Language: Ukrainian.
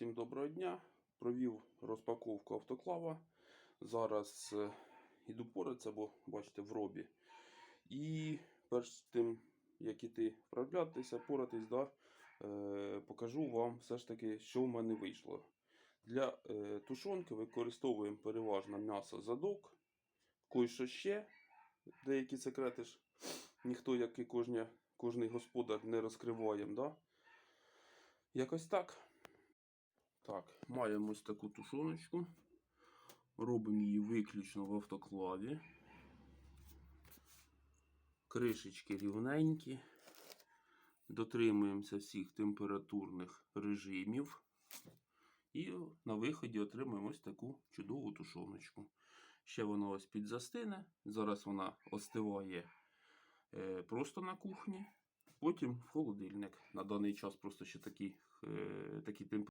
Всім доброго дня. Провів розпаковку автоклава. Зараз е, іду поратися, бо бачите, в робі. І перш тим, як іти вправлятися, поратись, да, е, покажу вам все ж таки, що в мене вийшло. Для е, тушонки використовуємо переважно м'ясо задок, кое-що ще. Деякі секрети ж ніхто, як і кожний господар, не розкриває. Да? Якось так. Так, маємо ось таку тушоночку. Робимо її виключно в автоклаві. Кришечки рівненькі. Дотримуємося всіх температурних режимів. І на виході отримаємо ось таку чудову тушоночку. Ще вона ось підзастине. Зараз вона остиває е, просто на кухні. Потім в холодильник. На даний час просто ще такі, е, такі температури.